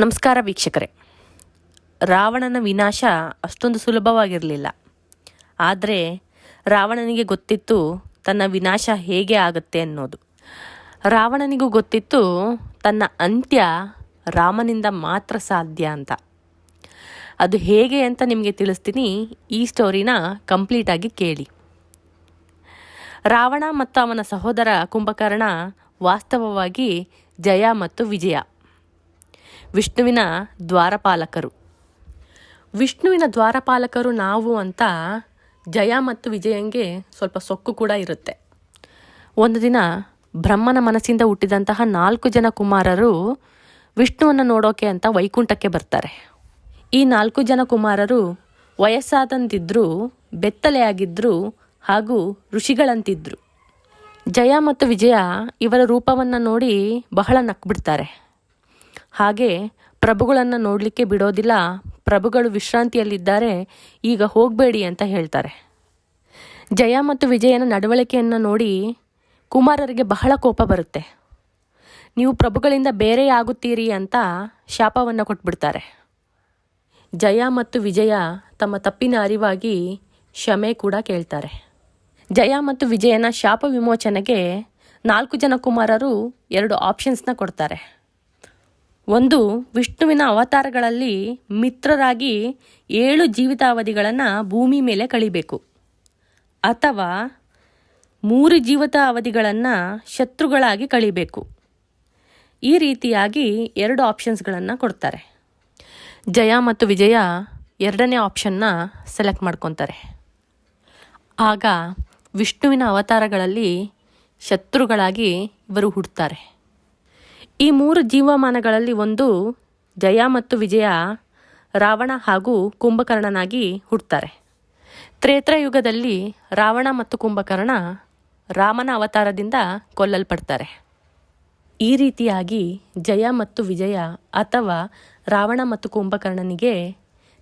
ನಮಸ್ಕಾರ ವೀಕ್ಷಕರೇ. ರಾವಣನ ವಿನಾಶ ಅಷ್ಟೊಂದು ಸುಲಭವಾಗಿರಲಿಲ್ಲ. ಆದರೆ ರಾವಣನಿಗೆ ಗೊತ್ತಿತ್ತು ತನ್ನ ವಿನಾಶ ಹೇಗೆ ಆಗುತ್ತೆ ಅನ್ನೋದು. ರಾವಣನಿಗೂ ಗೊತ್ತಿತ್ತು ತನ್ನ ಅಂತ್ಯ ರಾಮನಿಂದ ಮಾತ್ರ ಸಾಧ್ಯ ಅಂತ. ಅದು ಹೇಗೆ ಅಂತ ನಿಮಗೆ ತಿಳಿಸ್ತೀನಿ, ಈ ಸ್ಟೋರಿನ ಕಂಪ್ಲೀಟಾಗಿ ಕೇಳಿ. ರಾವಣ ಮತ್ತು ಅವನ ಸಹೋದರ ಕುಂಭಕರ್ಣ ವಾಸ್ತವವಾಗಿ ಜಯ ಮತ್ತು ವಿಜಯ. ವಿಷ್ಣುವಿನ ದ್ವಾರಪಾಲಕರು. ವಿಷ್ಣುವಿನ ದ್ವಾರಪಾಲಕರು ನಾವು ಅಂತ ಜಯ ಮತ್ತು ವಿಜಯಂಗೆ ಸ್ವಲ್ಪ ಸೊಕ್ಕು ಕೂಡ ಇರುತ್ತೆ. ಒಂದು ದಿನ ಬ್ರಹ್ಮನ ಮನಸ್ಸಿಂದ ಹುಟ್ಟಿದಂತಹ ನಾಲ್ಕು ಜನ ಕುಮಾರರು ವಿಷ್ಣುವನ್ನು ನೋಡೋಕೆ ಅಂತ ವೈಕುಂಠಕ್ಕೆ ಬರ್ತಾರೆ. ಈ ನಾಲ್ಕು ಜನ ಕುಮಾರರು ವಯಸ್ಸಾದಂತಿದ್ರು ಬೆತ್ತಲೆಯಾಗಿದ್ದರು ಹಾಗೂ ಋಷಿಗಳಂತಿದ್ರು. ಜಯ ಮತ್ತು ವಿಜಯ ಇವರ ರೂಪವನ್ನು ನೋಡಿ ಬಹಳ ನಕ್ಬಿಡ್ತಾರೆ. ಹಾಗೆ ಪ್ರಭುಗಳನ್ನು ನೋಡಲಿಕ್ಕೆ ಬಿಡೋದಿಲ್ಲ. ಪ್ರಭುಗಳು ವಿಶ್ರಾಂತಿಯಲ್ಲಿದ್ದಾರೆ. ಈಗ ಹೋಗಬೇಡಿ ಅಂತ ಹೇಳ್ತಾರೆ. ಜಯ ಮತ್ತು ವಿಜಯನ ನಡವಳಿಕೆಯನ್ನು ನೋಡಿ ಕುಮಾರರಿಗೆ ಬಹಳ ಕೋಪ ಬರುತ್ತೆ. ನೀವು ಪ್ರಭುಗಳಿಂದ ಬೇರೆಯಾಗುತ್ತೀರಿ ಅಂತ ಶಾಪವನ್ನು ಕೊಟ್ಬಿಡ್ತಾರೆ. ಜಯ ಮತ್ತು ವಿಜಯ ತಮ್ಮ ತಪ್ಪಿನ ಅರಿವಾಗಿ ಕ್ಷಮೆ ಕೂಡ ಕೇಳ್ತಾರೆ. ಜಯ ಮತ್ತು ವಿಜಯನ ಶಾಪ ವಿಮೋಚನೆಗೆ ನಾಲ್ಕು ಜನ ಕುಮಾರರು ಎರಡು ಆಪ್ಷನ್ಸ್ನ ಕೊಡ್ತಾರೆ. ಒಂದು ವಿಷ್ಣುವಿನ ಅವತಾರಗಳಲ್ಲಿ ಮಿತ್ರರಾಗಿ ಏಳು ಜೀವಿತಾವಧಿಗಳನ್ನು ಭೂಮಿ ಮೇಲೆ ಕಳಿಬೇಕು. ಅಥವಾ ಮೂರು ಜೀವಿತಾವಧಿಗಳನ್ನು ಶತ್ರುಗಳಾಗಿ ಕಳಿಬೇಕು. ಈ ರೀತಿಯಾಗಿ ಎರಡು ಆಪ್ಷನ್ಸ್ಗಳನ್ನು ಕೊಡ್ತಾರೆ. ಜಯ ಮತ್ತು ವಿಜಯ ಎರಡನೇ ಆಪ್ಷನ್ನ ಸೆಲೆಕ್ಟ್ ಮಾಡ್ಕೊತಾರೆ. ಆಗ ವಿಷ್ಣುವಿನ ಅವತಾರಗಳಲ್ಲಿ ಶತ್ರುಗಳಾಗಿ ಇವರು ಹುಡ್ತಾರೆ ಈ ಮೂರು ಜೀವಮಾನಗಳಲ್ಲಿ ಒಂದು ಜಯ ಮತ್ತು ವಿಜಯ ರಾವಣ ಹಾಗೂ ಕುಂಭಕರ್ಣನಾಗಿ ಹುಡ್ತಾರೆ ತ್ರೇತ್ರಯುಗದಲ್ಲಿ ರಾವಣ ಮತ್ತು ಕುಂಭಕರ್ಣ ರಾಮನ ಅವತಾರದಿಂದ ಕೊಲ್ಲಲ್ಪಡ್ತಾರೆ. ಈ ರೀತಿಯಾಗಿ ಜಯ ಮತ್ತು ವಿಜಯ ಅಥವಾ ರಾವಣ ಮತ್ತು ಕುಂಭಕರ್ಣನಿಗೆ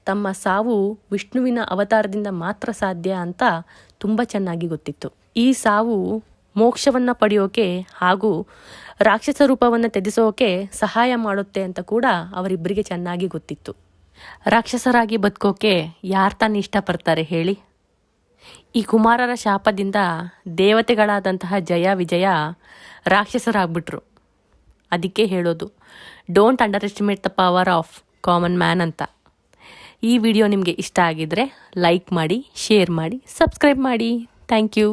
ತಮ್ಮ ಸಾವು ವಿಷ್ಣುವಿನ ಅವತಾರದಿಂದ ಮಾತ್ರ ಸಾಧ್ಯ ಅಂತ ತುಂಬ ಚೆನ್ನಾಗಿ ಗೊತ್ತಿತ್ತು. ಈ ಸಾವು ಮೋಕ್ಷವನ್ನು ಪಡೆಯೋಕೆ ಹಾಗೂ ರಾಕ್ಷಸ ರೂಪವನ್ನು ತ್ಯಜಿಸೋಕೆ ಸಹಾಯ ಮಾಡುತ್ತೆ ಅಂತ ಕೂಡ ಅವರಿಬ್ಬರಿಗೆ ಚೆನ್ನಾಗಿ ಗೊತ್ತಿತ್ತು. ರಾಕ್ಷಸರಾಗಿ ಬದುಕೋಕೆ ಯಾರು ತಾನು ಇಷ್ಟಪಡ್ತಾರೆ ಹೇಳಿ? ಈ ಕುಮಾರರ ಶಾಪದಿಂದ ದೇವತೆಗಳಾದಂತಹ ಜಯ ವಿಜಯ ರಾಕ್ಷಸರಾಗ್ಬಿಟ್ರು. ಅದಕ್ಕೆ ಹೇಳೋದು don't underestimate the power of common man ಅಂತ. ಈ ವಿಡಿಯೋ ನಿಮಗೆ ಇಷ್ಟ ಆಗಿದ್ರೆ ಲೈಕ್ ಮಾಡಿ, ಶೇರ್ ಮಾಡಿ, ಸಬ್ಸ್ಕ್ರೈಬ್ ಮಾಡಿ. Thank you.